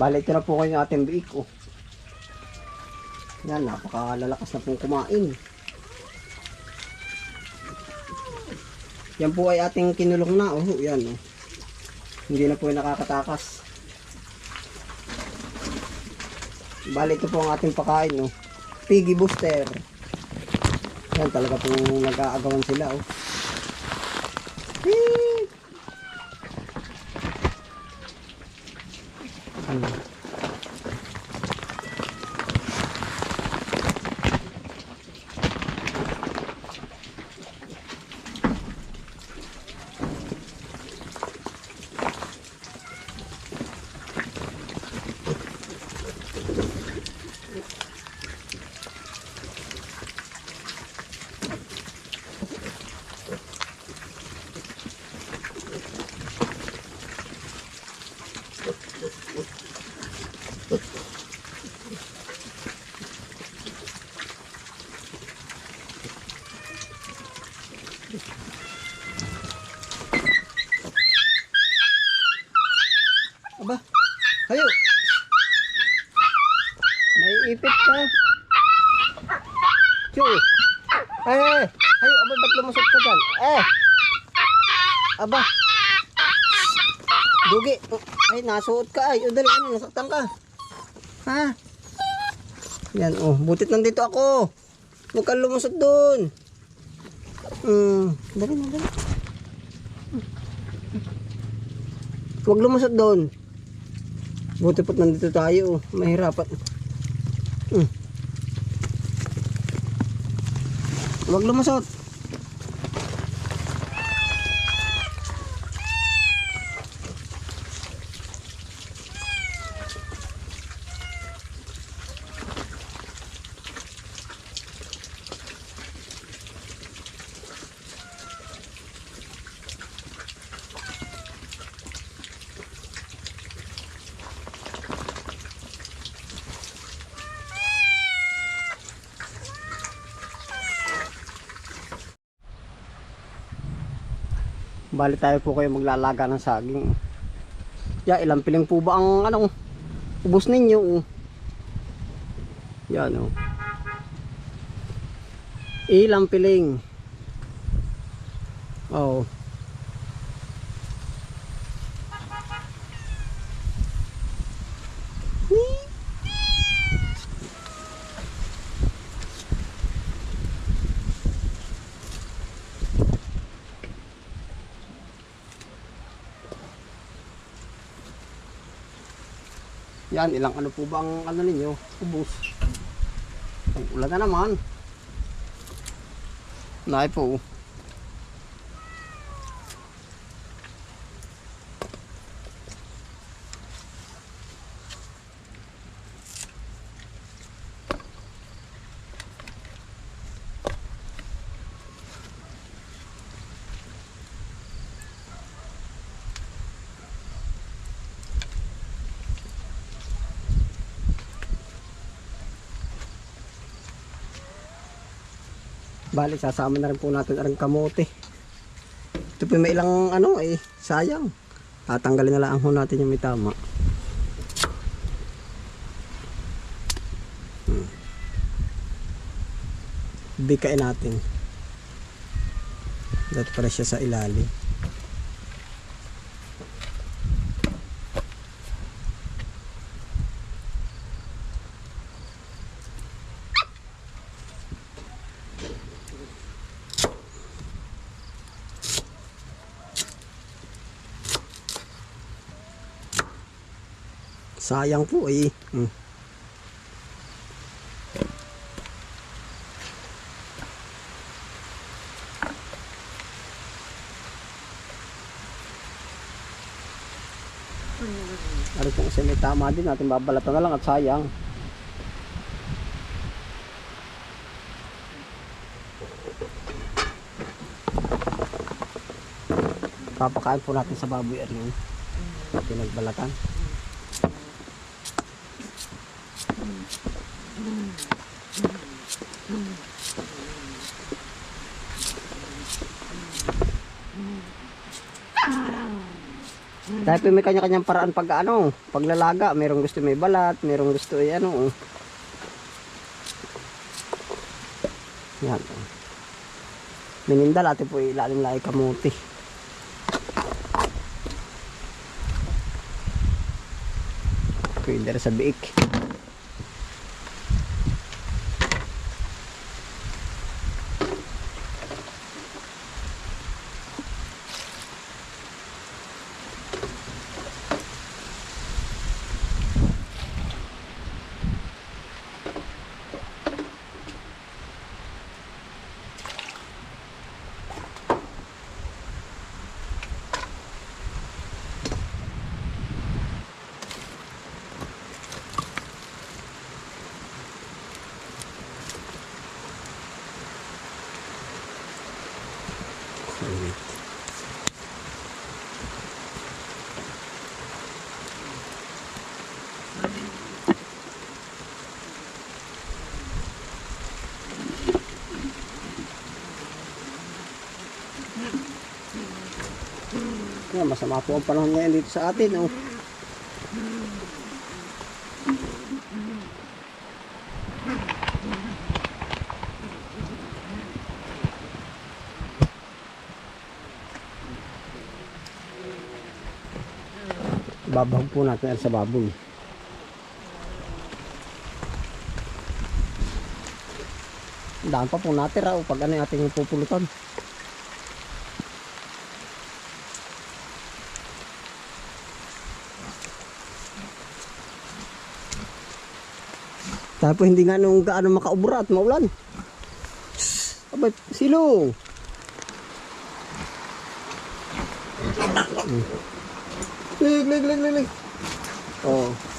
Bali, ito po kayo yung ating biik, oh. Yan, napakalalakas na pong kumain. Yan po ay ating kinulong na, oh. Yan, oh. Hindi na po nakakatakas. Bali, ito po ang ating pakain, oh. Piggy booster. Yan, talaga pong nag-aagawan sila, oh. Beep! Ano? Aba, hayo. May ipit ka. Chu. Eh, hayo, aba, ba't lumusot ka dyan? Eh. Aba. Dugi. Ay, nasuot ka ay. O, dali, ano, nasaktan ka. Ha? Yan, oh, butit nandito ako. Huwag kang lumusot doon. Hmm, dali na, dali. Huwag lumusot doon. Buti po't nandito tayo. Mahirapan. Hmm. Huwag lumusot. Bali tayo po kayo maglalaga ng saging. Ya, ilang piling po ba ang anong ubos ninyo? Yan oh. Ilang piling? Oh. Yan, ilang ano po ba ang ano ninyo? Ubus. Ang ulan na naman. Naay po. Bali, sasama na rin po natin ang kamote. Ito po may ilang ano eh, sayang. Tatanggalin na lang ho natin yung may tama. Hmm. Bikain natin. Dapat para siya sa ilalim. Sayang po eh. Hmm. Ano po kasi may tama din natin babalatan na lang at sayang. Papakain po natin sa baboy at yun. Pinagbalatan. Dahil may kanya-kanyang paraan pag ano, paglalaga. Merong gusto may balat, merong gusto ay ano. oh. Yan. oh. Minindal ate po ilalim lang ay kamuti. Pwede rin sa biik. Yan, masama po ang panahon ngayon dito sa atin. Oh. Babahog po natin sa baboy. Daan pa po natira o pag ano yung ating pupulutan. Tapos hindi nga nung gaano makaubra at maulan. Abay, silong. Hmm. Lig, lig, lig, lig, lig. Oh.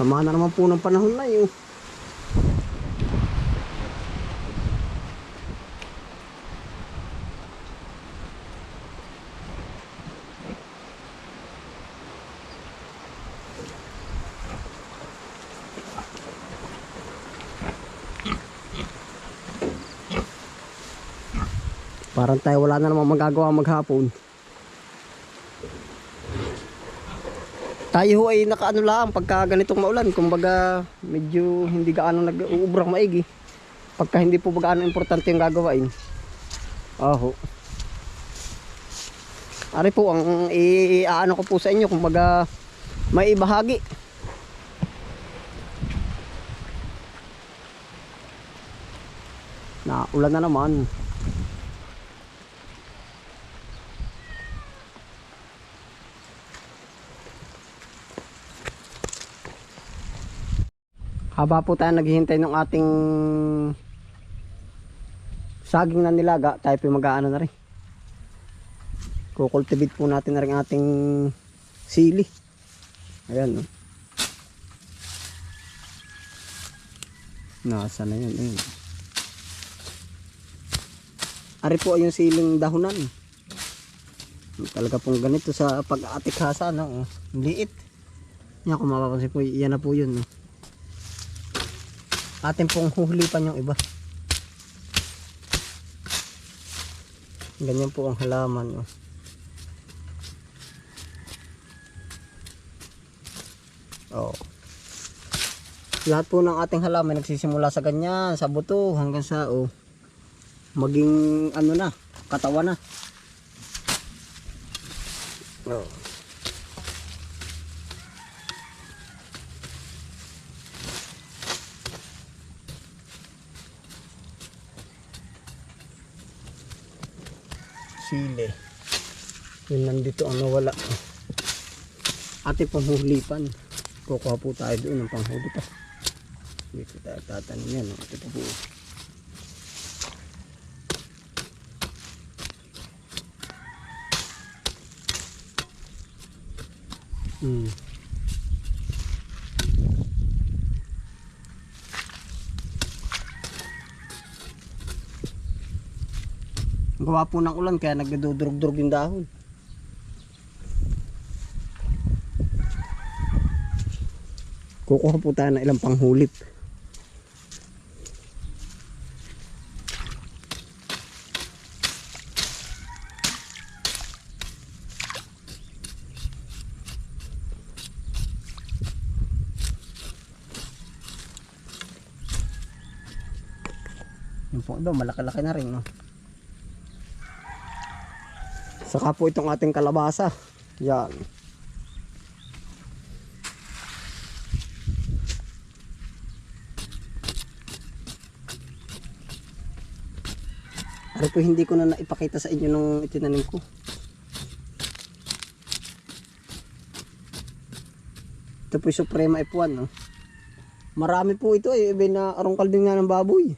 Sama na naman po ng panahon na yun. Parang tayo wala na namang magagawa maghapon. Tayo ho ay nakaano lang pagka ganitong maulan. Kumbaga medyo hindi gaano nag-uubrang maigi. Pagka hindi po gaano importante yung gagawain. Aho. Ari po ang i-aano ko po sa inyo kumbaga may ibahagi. Na ulan na naman. Haba po tayo naghihintay ng ating saging na nilaga, tayo po mag-aano na rin. Kukultivate po natin na rin ating sili. Ayan, no. Nasa na yun, ayun. Ari po yung siling dahunan. Talaga pong ganito sa pag-atikhasa, no. Liit. Yan, kung mapapansin po, yan na po yun, no atin pong huhulipan yung iba ganyan po ang halaman oh. oh. lahat po ng ating halaman nagsisimula sa ganyan sa buto hanggang sa oh, maging ano na katawan na oh. yun nandito ang nawala. Ate panghulipan. Kukuha po tayo doon ng panghuli pa. Dito tayo tatanim yan ate pa po hmm. Gawa po ng ulan kaya nagdudurog-durog yung dahon. Kukuha po tayo ng ilang panghulip. Yung po iba, malaki-laki na rin, no? Saka po itong ating kalabasa. Yan. Po hindi ko na naipakita sa inyo nung itinanim ko. Ito po yung Suprema F1, no? Marami po ito eh. Na arongkal din nga ng baboy.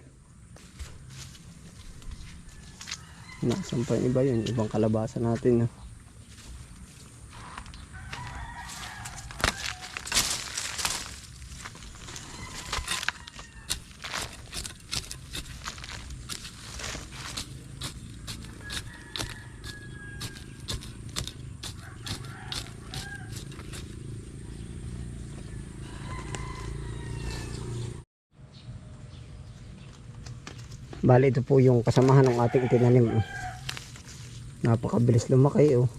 Nasaan pa yung iba yun? Ibang kalabasa natin. No? Bali ito po yung kasamahan ng ating itinanim. oh. Napakabilis lumaki oh.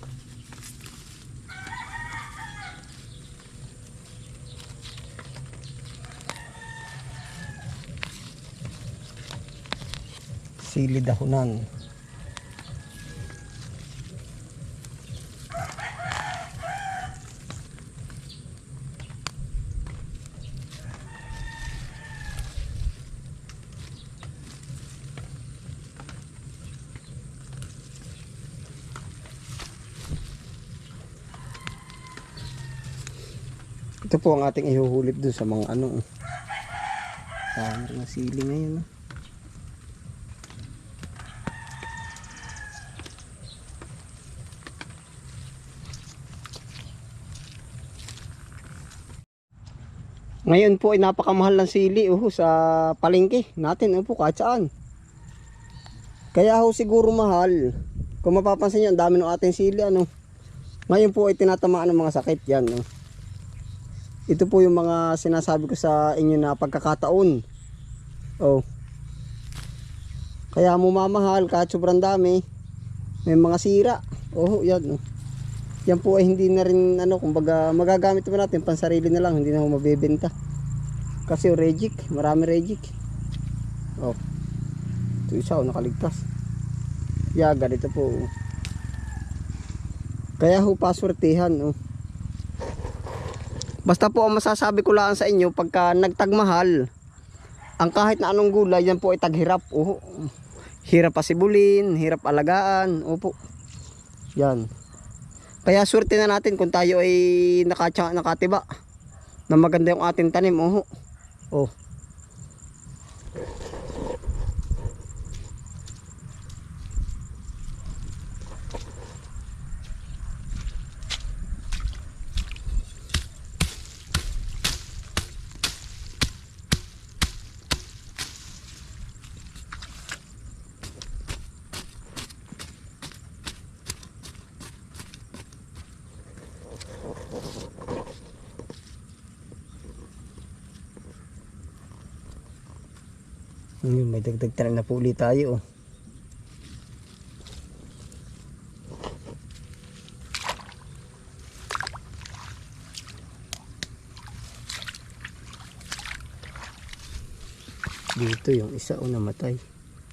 Sili dahunan. Ito po ang ating ihuhulip dun sa mga ano. oh. Dami ng sili ngayon. oh. Ngayon po ay napakamahal ng sili oh, sa palengke natin oh, po kahit saan. Kaya ho siguro mahal. Kung mapapansin niyo, ang dami ng ating sili ano. Ngayon po ay tinatamaan ng mga sakit yan. Oh. Ito po yung mga sinasabi ko sa inyo na pagkakataon. Oh. Kaya mo mamahal kahit sobrang dami. May mga sira. Oh, yan. Oh. Yan po ay hindi na rin ano, kumbaga magagamit naman natin pansarili na lang, hindi na ho mabebenta. Kasi yung regic, marami regic. Oh. Ito isa oh, nakaligtas. Yeah, ganito po. oh. Kaya ho paswertihan, oh. Basta po ang masasabi ko lang sa inyo pagka nagtagmahal, ang kahit na anong gulay yan po ay taghirap. Oh, hirap pasibulin, hirap alagaan. Opo. Yan. Kaya swerte na natin kung tayo ay nakatsa, nakatiba na maganda yung ating tanim. Oh. Oh. Ayun, may dagdag tanim na po ulit tayo. Oh. Dito yung isa o namatay.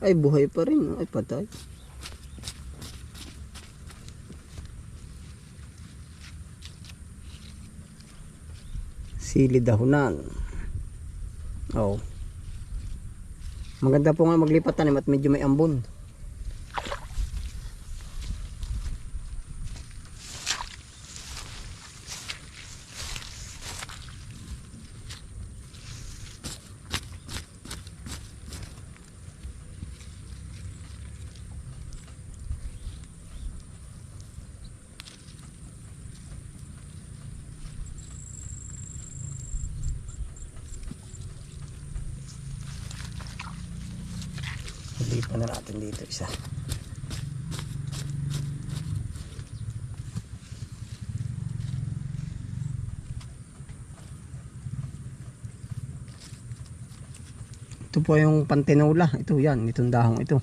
Ay, buhay pa rin. oh. Ay, patay. Sili dahunan. Oh. Maganda po nga maglipat tanim at medyo may ambon. Lipat na natin dito isa. Ito po yung pantinola. Ito yan, itong dahong ito.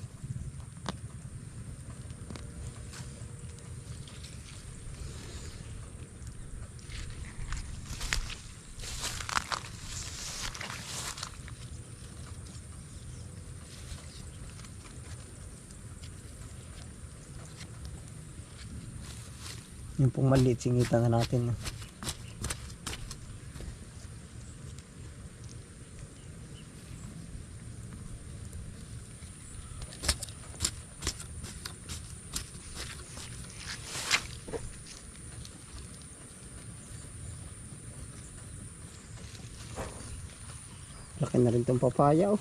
Yung pong maliit, singitan na natin. Laki na rin tong papaya oh.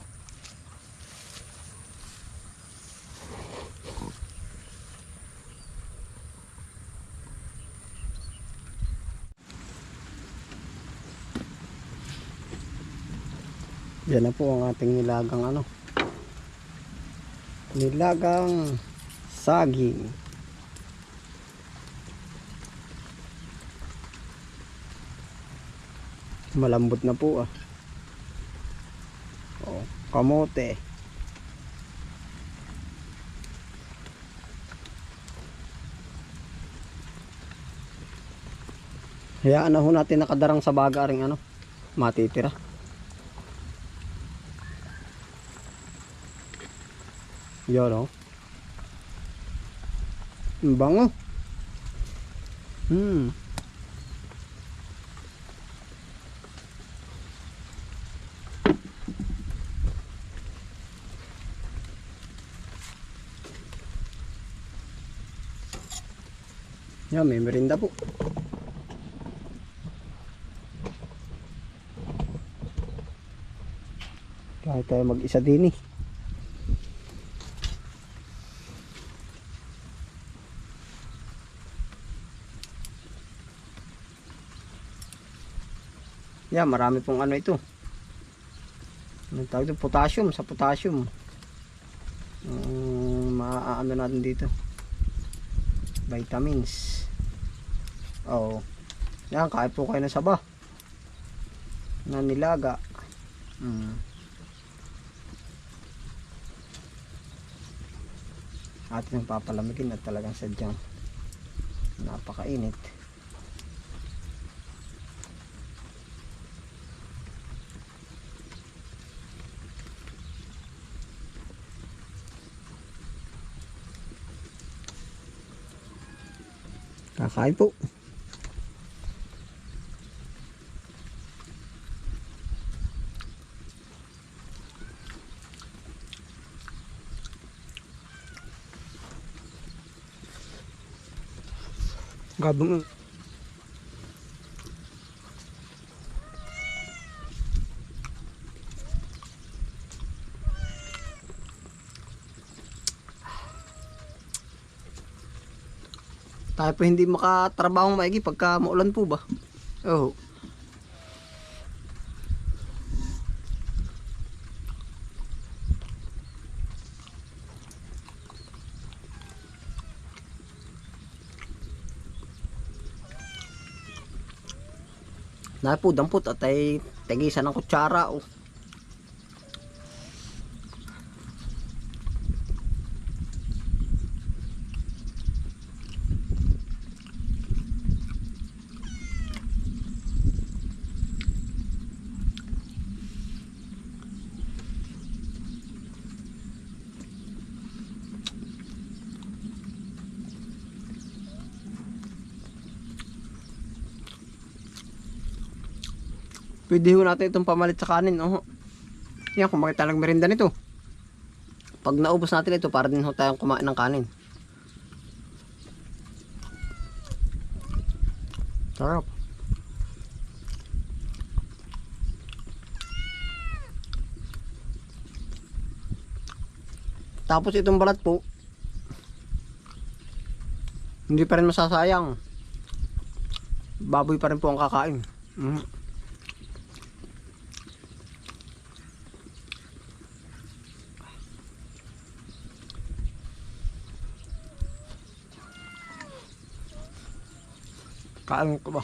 Yan na po ang ating nilagang ano. Nilagang saging. Malambot na po ah. Oh, kamote. Hayaan na ho natin nakadarang sa baga ring ano, matitira. Yan o. Ang bango. Hmm. Yan, may merinda po. Kahit tayo mag-isa din eh. Yan, marami pong ano ito. Anong tawag ito? Potassium, sa potassium. Um, maaano natin dito. Vitamins. Oo. Yan, kahit po kayo ng saba. Na nilaga. Mm. Atin papalamigin at talagang sadyang napakainit. Kakain po. Gabang. Tayo po hindi makatrabaho maigi pagka maulan po ba? Oo. Na po dampot at ay tagisan ng kutsara oh. Pwede ho natin itong pamalit sa kanin. Oh. Yan, kung makita lang merinda nito. Pag naubos natin ito, para din ho tayong kumain ng kanin. Sarap. Tapos itong balat po, hindi pa rin masasayang. Baboy pa rin po ang kakain. Mm. Kain ko ba?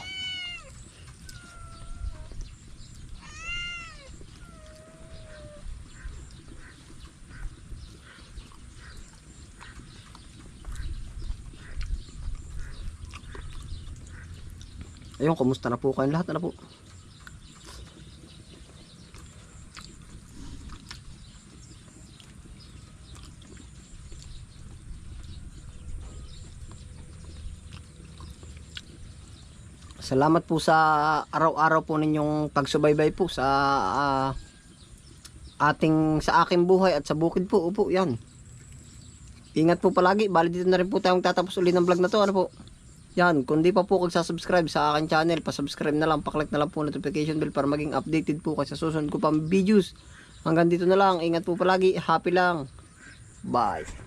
Ayun, kumusta na po kayo lahat na po? Salamat po sa araw-araw po ninyong pagsubaybay po sa ah, ating sa aking buhay at sa bukid po. Upo, yan. Ingat po palagi. Bali dito na rin po tayong tatapos uli ng vlog na to. Ano po? Yan, kung di pa po subscribe sa akin channel, pa-subscribe na lang, paklik na lang po notification bell para maging updated po kayo sa susunod ko pang videos. Hanggang dito na lang, ingat po palagi, happy lang. Bye.